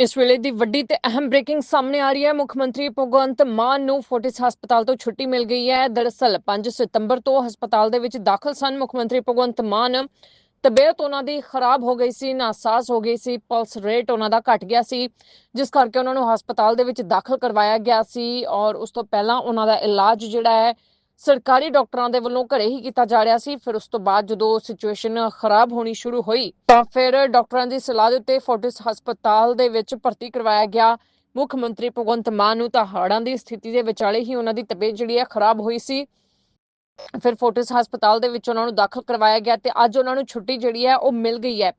ਇਸ ਵੇਲੇ ਦੀ ਵੱਡੀ ਤੇ ਅਹਿਮ ਬ੍ਰੇਕਿੰਗ ਸਾਹਮਣੇ ਆ ਰਹੀ ਹੈ। ਮੁੱਖ ਮੰਤਰੀ ਭਗਵੰਤ ਮਾਨ ਨੂੰ ਫੋਰਟਿਸ ਹਸਪਤਾਲ ਤੋਂ ਛੁੱਟੀ ਮਿਲ ਗਈ ਹੈ। ਦਰਅਸਲ 5 ਸਤੰਬਰ ਤੋਂ ਹਸਪਤਾਲ ਦੇ ਵਿੱਚ ਦਾਖਲ ਸਨ ਮੁੱਖ ਮੰਤਰੀ ਭਗਵੰਤ ਮਾਨ। ਤਬੀਅਤ ਉਹਨਾਂ ਦੀ ਖਰਾਬ ਹੋ ਗਈ ਸੀ, ਨਾਸਾਜ਼ ਹੋ ਗਈ ਸੀ, ਪਲਸ ਰੇਟ ਉਹਨਾਂ ਦਾ ਘਟ ਗਿਆ ਸੀ, ਜਿਸ ਕਰਕੇ ਉਹਨਾਂ ਨੂੰ ਹਸਪਤਾਲ ਦੇ ਵਿੱਚ ਦਾਖਲ ਕਰਵਾਇਆ ਗਿਆ ਸੀ ਔਰ ਉਸ ਤੋਂ ਪਹਿਲਾਂ ਉਹਨਾਂ ਦਾ ਇਲਾਜ ਜਿਹੜਾ ਹੈ ਸਰਕਾਰੀ ਡਾਕਟਰਾਂ ਦੇ ਵੱਲੋਂ ਘਰੇ ਹੀ ਕੀਤਾ ਜਾ ਰਿਹਾ ਸੀ। ਫਿਰ ਉਸ ਤੋਂ ਬਾਅਦ ਜਦੋਂ ਸਿਚੁਏਸ਼ਨ ਖਰਾਬ ਹੋਣੀ ਸ਼ੁਰੂ ਹੋਈ, ਤਾਂ ਫਿਰ ਡਾਕਟਰਾਂ ਦੀ ਸਲਾਹ ਦੇ ਉੱਤੇ ਫੋਰਟਿਸ ਹਸਪਤਾਲ ਦੇ ਵਿੱਚ ਭਰਤੀ ਕਰਵਾਇਆ ਗਿਆ। ਮੁੱਖ ਮੰਤਰੀ ਭਗਵੰਤ ਮਾਨ ਨੂੰ ਤਾਂ ਹੜ੍ਹਾਂ ਦੀ ਸਥਿਤੀ ਦੇ ਵਿਚਾਲੇ ਹੀ ਉਹਨਾਂ ਦੀ ਤਬੀਅਤ ਜਿਹੜੀ ਹੈ ਖਰਾਬ ਹੋਈ ਸੀ। ਫਿਰ ਫੋਰਟਿਸ ਹਸਪਤਾਲ ਦੇ ਵਿੱਚ ਉਹਨਾਂ ਨੂੰ ਦਾਖਲ ਕਰਵਾਇਆ ਗਿਆ ਤੇ ਅੱਜ ਉਹਨਾਂ ਨੂੰ ਛੁੱਟੀ ਜਿਹੜੀ ਹੈ ਉਹ ਮਿਲ ਗਈ ਹੈ।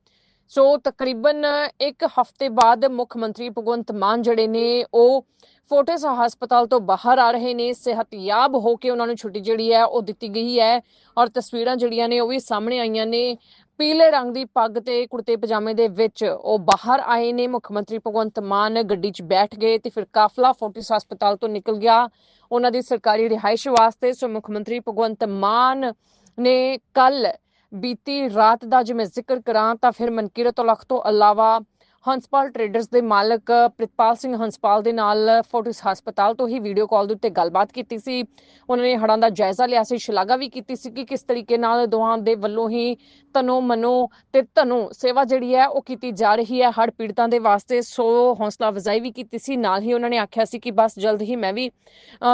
ਸੋ ਤਕਰੀਬਨ ਇੱਕ ਹਫ਼ਤੇ ਬਾਅਦ ਮੁੱਖ ਮੰਤਰੀ ਭਗਵੰਤ ਮਾਨ ਜਿਹੜੇ ਨੇ, ਉਹ ਫੋਰਟਿਸ ਹਸਪਤਾਲ ਤੋਂ ਬਾਹਰ ਆ ਰਹੇ ਨੇ, ਸਿਹਤਯਾਬ ਹੋ ਕੇ ਉਹਨਾਂ ਨੂੰ ਛੁੱਟੀ ਜਿਹੜੀ ਹੈ ਉਹ ਦਿੱਤੀ ਗਈ ਹੈ ਔਰ ਤਸਵੀਰਾਂ ਜਿਹੜੀਆਂ ਨੇ ਉਹ ਵੀ ਸਾਹਮਣੇ ਆਈਆਂ ਨੇ। ਪੀਲੇ ਰੰਗ ਦੀ ਪੱਗ ਤੇ ਕੁੜਤੇ ਪਜਾਮੇ ਦੇ ਵਿੱਚ ਉਹ ਬਾਹਰ ਆਏ ਨੇ, ਮੁੱਖ ਮੰਤਰੀ ਭਗਵੰਤ ਮਾਨ ਗੱਡੀ 'ਚ ਬੈਠ ਗਏ ਤੇ ਫਿਰ ਕਾਫਲਾ ਫੋਟਿਸ ਹਸਪਤਾਲ ਤੋਂ ਨਿਕਲ ਗਿਆ। ਉਹਨਾਂ ਦੀ ਸਰਕਾਰੀ ਰਿਹਾਇਸ਼ ਵਾਸਤੇ ਸੋ ਮੁੱਖ ਮੰਤਰੀ ਭਗਵੰਤ ਮਾਨ ਨੇ ਕੱਲ ਬੀਤੀ ਰਾਤ ਦਾ ਜੇ ਮੈਂ ਜ਼ਿਕਰ ਕਰਾਂ ਤਾਂ ਫਿਰ ਮਨਕੀਰਤ ਔਲਖ ਤੋਂ ਇਲਾਵਾ ਹੰਸਪਾਲ ਟਰੇਡਰਸ ਦੇ ਮਾਲਕ ਪ੍ਰਿਤਪਾਲ ਸਿੰਘ ਹੰਸਪਾਲ ਦੇ ਨਾਲ ਫੋਰਟਿਸ ਹਸਪਤਾਲ ਤੋਂ ਹੀ ਵੀਡੀਓ ਕਾਲ ਦੇ ਉੱਤੇ ਗੱਲਬਾਤ ਕੀਤੀ ਸੀ। ਉਹਨਾਂ ਨੇ ਹੜਾਂ ਦਾ ਜਾਇਜ਼ਾ ਲਿਆ ਸੀ, ਸ਼ਲਾਘਾ ਵੀ ਕੀਤੀ ਸੀ ਕਿ ਕਿਸ ਤਰੀਕੇ ਨਾਲ ਦੋਹਾਂ ਦੇ ਵੱਲੋਂ ਹੀ ਤਨੋ ਮਨੋ ਤੇ ਧਨੋ ਸੇਵਾ ਜਿਹੜੀ ਹੈ ਉਹ ਕੀਤੀ ਜਾ ਰਹੀ ਹੈ। ਹੜ੍ਹ ਪੀੜਤਾਂ ਦੇ ਵਾਸਤੇ ਸੋ ਹੌਸਲਾ ਅਫਜ਼ਾਈ ਵੀ ਕੀਤੀ ਸੀ। ਨਾਲ ਹੀ ਉਹਨਾਂ ਨੇ ਆਖਿਆ ਸੀ ਕਿ ਬਸ ਜਲਦ ਹੀ ਮੈਂ ਵੀ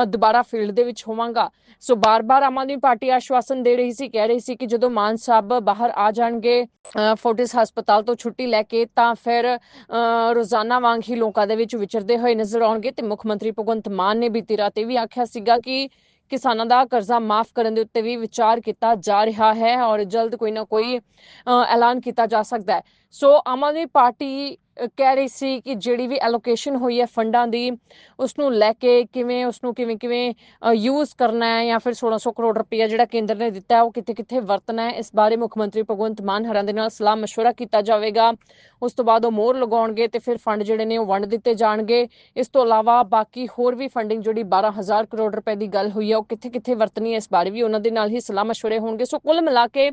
ਦੁਬਾਰਾ ਫੀਲਡ ਦੇ ਵਿੱਚ ਹੋਵਾਂਗਾ। ਸੋ ਬਾਰ-ਬਾਰ ਆਮ ਆਦਮੀ ਪਾਰਟੀ ਆਸ਼ਵਾਸਨ ਦੇ ਰਹੀ ਸੀ ਕਹਿ ਰਹੀ ਸੀ ਕਿ ਜਦੋਂ ਮਾਨ ਸਾਹਿਬ ਬਾਹਰ ਆ ਜਾਣਗੇ ਫੋਰਟਿਸ ਹਸਪਤਾਲ ਤੋਂ ਛੁੱਟੀ ਲੈ ਕੇ ਤਾਂ ਫਿਰ ਅ, ਰੋਜ਼ਾਨਾ ਵਾਂਗ ਹੀ ਲੋਕਾਂ ਦੇ ਵਿੱਚ ਵਿਚਰਦੇ ਹੋਏ ਨਜ਼ਰ ਆਉਣਗੇ ਤੇ ਮੁੱਖ ਮੰਤਰੀ ਭਗਵੰਤ ਮਾਨ ਨੇ ਬੀਤੀ ਰਾਤ ਇਹ ਵੀ ਆਖਿਆ ਸੀਗਾ ਕਿ ਕਿਸਾਨਾਂ ਦਾ ਕਰਜ਼ਾ ਮਾਫ ਕਰਨ ਦੇ ਉੱਤੇ ਵੀ ਵਿਚਾਰ ਕੀਤਾ ਜਾ ਰਿਹਾ ਹੈ ਔਰ ਜਲਦ ਕੋਈ ਨਾ ਕੋਈ ਐਲਾਨ ਕੀਤਾ ਜਾ ਸਕਦਾ ਹੈ। ਸੋ ਆਮ ਆਦਮੀ ਪਾਰਟੀ ਕਹਿ ਰਹੀ ਸੀ ਕਿ ਜਿਹੜੀ ਵੀ ਐਲੋਕੇਸ਼ਨ ਹੋਈ ਹੈ ਫੰਡਾਂ ਦੀ ਉਸ ਨੂੰ ਲੈ ਕੇ ਕਿਵੇਂ ਉਸ ਨੂੰ ਕਿਵੇਂ ਕਿਵੇਂ ਯੂਜ਼ ਕਰਨਾ ਹੈ ਜਾਂ ਫਿਰ 1600 ਕਰੋੜ ਰੁਪਇਆ ਜਿਹੜਾ ਕੇਂਦਰ ਨੇ ਦਿੱਤਾ ਹੈ ਉਹ ਕਿੱਥੇ ਕਿੱਥੇ ਵਰਤਣਾ ਹੈ ਇਸ ਬਾਰੇ ਮੁੱਖ ਮੰਤਰੀ ਭਗਵੰਤ ਮਾਨ ਹਰਾਂ ਦੇ ਨਾਲ ਸਲਾਹ مشورہ ਕੀਤਾ ਜਾਵੇਗਾ ਉਸ ਤੋਂ ਬਾਅਦ ਉਹ ਮੋਹਰ ਲਗਾਉਣਗੇ ਤੇ ਫਿਰ ਫੰਡ ਜਿਹੜੇ ਨੇ ਉਹ ਵੰਡ ਦਿੱਤੇ ਜਾਣਗੇ ਇਸ ਤੋਂ ਇਲਾਵਾ ਬਾਕੀ ਹੋਰ ਵੀ ਫੰਡਿੰਗ ਜਿਹੜੀ 12000 ਕਰੋੜ ਰੁਪਏ ਦੀ ਗੱਲ ਹੋਈ ਹੈ ਉਹ ਕਿੱਥੇ ਕਿੱਥੇ ਵਰਤਣੀ ਹੈ ਇਸ ਬਾਰੇ ਵੀ ਉਹਨਾਂ ਦੇ ਨਾਲ ਹੀ ਸਲਾਹ مشورے ਹੋਣਗੇ ਸੋ ਕੁੱਲ ਮਿਲਾ ਕੇ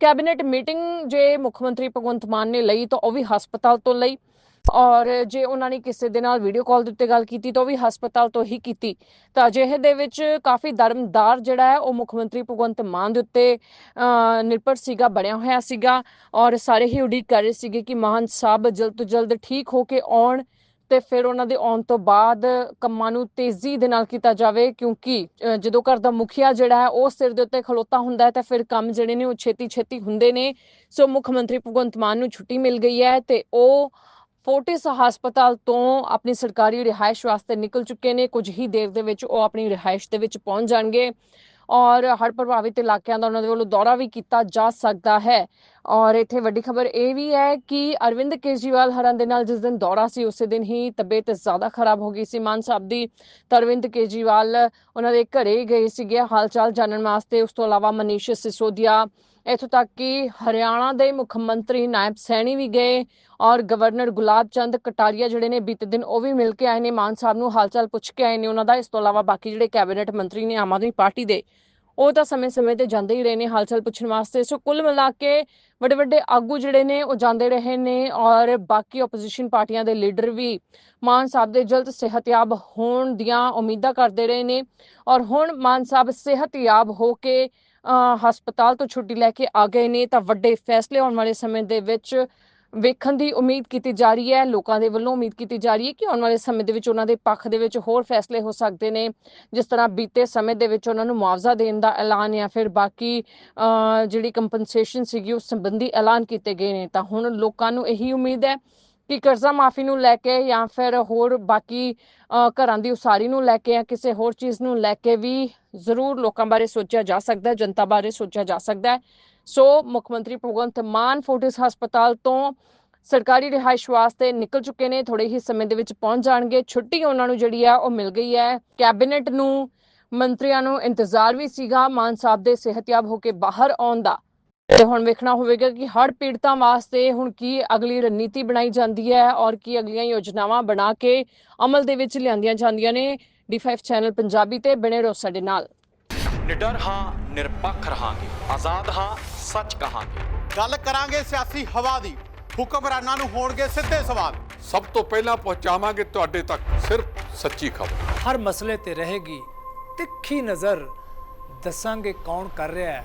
ਕੈਬਨਿਟ ਮੀਟਿੰਗ ਜੇ ਮੁੱਖ ਮੰਤਰੀ ਭਗਵੰਤ ਮਾਨ ਨੇ ਲਈ ਤਾਂ ਉਹ ਵੀ ਹਸਪਤਾਲ ਤੋਂ ਲਈ। ਔਰ ਜੇ ਉਹਨਾਂ ਨੇ ਕਿਸੇ ਦੇ ਨਾਲ ਵੀਡੀਓ ਕਾਲ ਦੇ ਉੱਤੇ ਗੱਲ ਕੀਤੀ ਤਾਂ ਉਹ ਵੀ ਹਸਪਤਾਲ ਤੋਂ ਹੀ ਕੀਤੀ। ਤਾਂ ਅਜਿਹੇ ਦੇ ਵਿੱਚ ਕਾਫੀ ਦਰਮਦਾਰ ਜਿਹੜਾ ਹੈ ਉਹ ਮੁੱਖ ਮੰਤਰੀ ਭਗਵੰਤ ਮਾਨ ਦੇ ਉੱਤੇ ਨਿਰਭਰ ਸੀਗਾ, ਬਣਿਆ ਹੋਇਆ ਸੀਗਾ। ਔਰ ਸਾਰੇ ਹੀ ਉਡੀਕ ਕਰ ਰਹੇ ਸੀਗੇ ਕਿ ਮਾਨ ਸਾਹਿਬ ਜਲਦ ਤੋਂ ਜਲਦ ਠੀਕ ਹੋ ਕੇ ਆਉਣ। ਤੇ ਫਿਰ ਉਹਨਾਂ ਦੇ ਆਉਣ ਤੋਂ ਬਾਅਦ ਕੰਮਾਂ ਨੂੰ ਤੇਜ਼ੀ ਦੇ ਨਾਲ ਕੀਤਾ ਜਾਵੇ, ਕਿਉਂਕਿ ਜਦੋਂ ਘਰ ਦਾ ਮੁਖੀਆ ਜਿਹੜਾ ਹੈ, ਉਹ ਸਿਰ ਦੇ ਉੱਤੇ ਖਲੋਤਾ ਹੁੰਦਾ ਹੈ, ਤਾਂ ਫਿਰ ਕੰਮ ਜਿਹੜੇ ਨੇ ਉਹ ਛੇਤੀ ਛੇਤੀ ਹੁੰਦੇ ਨੇ। ਸੋ ਮੁੱਖ ਮੰਤਰੀ ਭਗਵੰਤ ਮਾਨ ਨੂੰ ਛੁੱਟੀ ਮਿਲ ਗਈ ਹੈ ਤੇ ਉਹ ਫੋਰਟਿਸ ਹਸਪਤਾਲ ਤੋਂ ਆਪਣੀ ਸਰਕਾਰੀ ਰਿਹਾਇਸ਼ ਵਾਸਤੇ ਨਿਕਲ ਚੁੱਕੇ ਨੇ। ਕੁਝ ਹੀ ਦੇਰ ਦੇ ਵਿੱਚ ਉਹ ਆਪਣੀ ਰਿਹਾਇਸ਼ ਦੇ ਵਿੱਚ ਪਹੁੰਚ ਜਾਣਗੇ। ਔਰ ਹੜ੍ਹ ਪ੍ਰਭਾਵਿਤ ਇਲਾਕਿਆਂ ਦਾ ਉਹਨਾਂ ਦੇ ਵੱਲੋਂ ਦੌਰਾ ਵੀ ਕੀਤਾ ਜਾ ਸਕਦਾ ਹੈ। ਔਰ ਇੱਥੇ ਵੱਡੀ ਖਬਰ ਇਹ ਵੀ ਹੈ ਕਿ ਅਰਵਿੰਦ ਕੇਜਰੀਵਾਲ ਹਰਾਂ ਦੇ ਨਾਲ ਜਿਸ ਦਿਨ ਦੌਰਾ ਸੀ, ਉਸੇ ਦਿਨ ਹੀ ਤਬੀਅਤ ਜ਼ਿਆਦਾ ਖਰਾਬ ਹੋ ਗਈ ਸੀ। ਮਾਨ ਸਾਹਿਬ ਦੀ ਤਾਂ ਅਰਵਿੰਦ ਕੇਜਰੀਵਾਲ ਉਹਨਾਂ ਦੇ ਘਰੇ ਗਏ ਸੀਗੇ। ਹਾਲ ਚਾਲ ਜਾਣਨ ਵਾਸਤੇ ਉਸ ਤੋਂ ਇਲਾਵਾ ਮਨੀਸ਼ ਸਿਸੋਦੀਆ ਇੱਥੋਂ ਤੱਕ ਕਿ ਹਰਿਆਣਾ ਦੇ ਮੁੱਖ ਮੰਤਰੀ ਨਾਇਬ ਸੈਣੀ ਵੀ ਗਏ ਔਰ ਗਵਰਨਰ ਗੁਲਾਬ ਚੰਦ ਕਟਾਰੀਆ ਜਿਹੜੇ ਨੇ ਬੀਤੇ ਦਿਨ ਉਹ ਵੀ ਮਿਲ ਕੇ ਆਏ ਨੇ। ਮਾਨ ਸਾਹਿਬ ਨੂੰ ਹਾਲਚਾਲ ਪੁੱਛ ਕੇ ਆਏ ਨੇ ਉਹਨਾਂ ਦਾ। ਇਸ ਤੋਂ ਇਲਾਵਾ ਬਾਕੀ ਜਿਹੜੇ ਕੈਬਨਿਟ ਮੰਤਰੀ ਨੇ ਆਮ ਆਦਮੀ ਪਾਰਟੀ ਦੇ, ਉਹ ਤਾਂ ਸਮੇਂ-ਸਮੇਂ ਤੇ ਜਾਂਦੇ ਹੀ ਰਹੇ ਨੇ ਹਾਲਚਾਲ ਪੁੱਛਣ ਵਾਸਤੇ। ਸੋ ਕੁੱਲ ਮਿਲਾ ਕੇ ਵੱਡੇ ਵੱਡੇ ਆਗੂ ਜਿਹੜੇ ਨੇ ਉਹ ਜਾਂਦੇ ਰਹੇ ਨੇ ਔਰ ਬਾਕੀ ਆਪੋਜੀਸ਼ਨ ਪਾਰਟੀਆਂ ਦੇ ਲੀਡਰ ਵੀ ਮਾਨ ਸਾਹਿਬ ਦੇ ਜਲਦ ਸਿਹਤਯਾਬ ਹੋਣ ਦੀਆਂ ਉਮੀਦਾਂ ਕਰਦੇ ਰਹੇ ਨੇ। ਔਰ ਹੁਣ ਮਾਨ ਸਾਹਿਬ ਸਿਹਤਯਾਬ ਹੋ ਕੇ ਹਸਪਤਾਲ ਤੋਂ ਛੁੱਟੀ ਲੈ ਕੇ ਆ ਗਏ ਨੇ ਤਾਂ ਵੱਡੇ ਫੈਸਲੇ ਆਉਣ ਵਾਲੇ ਸਮੇਂ ਦੇ ਵਿੱਚ ਵੇਖਣ ਦੀ ਉਮੀਦ ਕੀਤੀ ਜਾ ਰਹੀ ਹੈ, ਲੋਕਾਂ ਦੇ ਵੱਲੋਂ ਉਮੀਦ ਕੀਤੀ ਜਾ ਰਹੀ ਹੈ ਕਿ ਆਉਣ ਵਾਲੇ ਸਮੇਂ ਦੇ ਵਿੱਚ ਉਹਨਾਂ ਦੇ ਪੱਖ ਦੇ ਵਿੱਚ ਹੋਰ ਫੈਸਲੇ ਹੋ ਸਕਦੇ ਨੇ, ਜਿਸ ਤਰ੍ਹਾਂ ਬੀਤੇ ਸਮੇਂ ਦੇ ਵਿੱਚ ਉਹਨਾਂ ਨੂੰ ਮੁਆਵਜ਼ਾ ਦੇਣ ਦਾ ਐਲਾਨ ਜਾਂ ਫਿਰ ਬਾਕੀ ਜਿਹੜੀ ਕੰਪਨਸੇਸ਼ਨ ਸੀਗੀ, ਉਸ ਸੰਬੰਧੀ ਐਲਾਨ ਕੀਤੇ ਗਏ ਨੇ। ਤਾਂ ਹੁਣ ਲੋਕਾਂ ਨੂੰ ਇਹੀ ਉਮੀਦ ਹੈ ਕਿ ਕਰਜ਼ਾ ਮਾਫੀ ਨੂੰ ਲੈ ਕੇ ਜਾਂ ਫਿਰ ਹੋਰ ਬਾਕੀ ਘਰਾਂ ਦੀ ਉਸਾਰੀ ਨੂੰ ਲੈ ਕੇ ਜਾਂ ਕਿਸੇ ਹੋਰ ਚੀਜ਼ ਨੂੰ ਲੈ ਕੇ ਵੀ ਜ਼ਰੂਰ ਲੋਕਾਂ ਬਾਰੇ ਸੋਚਿਆ ਜਾ ਸਕਦਾ ਹੈ ਜਨਤਾ ਬਾਰੇ ਸੋਚਿਆ ਜਾ ਸਕਦਾ ਹੈ। ਸੋ ਮੁੱਖ ਮੰਤਰੀ ਭਗਵੰਤ ਮਾਨ ਫੋਰਟਿਸ ਹਸਪਤਾਲ ਤੋਂ ਸਰਕਾਰੀ ਰਿਹਾਇਸ਼ ਵਾਸਤੇ ਨਿਕਲ ਚੁੱਕੇ ਨੇ ਥੋੜੇ ਹੀ ਸਮੇਂ ਦੇ ਵਿੱਚ ਪਹੁੰਚ ਜਾਣਗੇ। ਛੁੱਟੀ ਉਹਨਾਂ ਨੂੰ ਜਿਹੜੀ ਆ, ਉਹ ਮਿਲ ਗਈ ਹੈ। ਕੈਬਨਿਟ ਨੂੰ ਮੰਤਰੀਆਂ ਨੂੰ ਇੰਤਜ਼ਾਰ ਵੀ ਸੀਗਾ, ਮਾਨ ਸਾਹਿਬ ਦੇ ਸਿਹਤਯਾਬ ਹੋ ਕੇ ਬਾਹਰ ਆਉਣ ਦਾ। ਤੇ ਹੁਣ ਵੇਖਣਾ ਹੋਵੇਗਾ ਕਿ ਹੜ੍ਹ ਪੀੜਤਾਂ ਵਾਸਤੇ ਹੁਣ ਕੀ ਅਗਲੀ ਰਣਨੀਤੀ ਬਣਾਈ ਜਾਂਦੀ ਹੈ ਔਰ ਕੀ ਅਗਲੀਆਂ ਯੋਜਨਾਵਾਂ ਬਣਾ ਕੇ ਅਮਲ ਦੇ ਵਿੱਚ ਲਿਆਂਦੀਆਂ ਜਾਂਦੀਆਂ ਨੇ D5 ਚੈਨਲ ਪੰਜਾਬੀ ਤੇ ਬਣੇ ਰਹੋ ਸਾਡੇ ਨਾਲ। ਨਿਡਰ ਹਾਂ ਨਿਰਪੱਖ ਰਹਾਂਗੇ। ਆਜ਼ਾਦ ਹਾਂ ਸੱਚ ਕਹਾਂਗੇ। ਗੱਲ ਕਰਾਂਗੇ ਸਿਆਸੀ ਹਵਾ ਦੀ। ਹੁਕਮਰਾਨਾਂ ਨੂੰ ਹੋਣਗੇ ਸਿੱਧੇ ਸਵਾਲ। ਸਭ ਤੋਂ ਪਹਿਲਾਂ ਪਹੁੰਚਾਵਾਂਗੇ ਤੁਹਾਡੇ ਤੱਕ ਸਿਰਫ ਸੱਚੀ ਖਬਰ। ਹਰ ਮਸਲੇ ਤੇ ਰਹੇਗੀ ਤਿੱਖੀ ਨਜ਼ਰ। ਦੱਸਾਂਗੇ ਕੌਣ ਕਰ ਰਿਹਾ ਹੈ।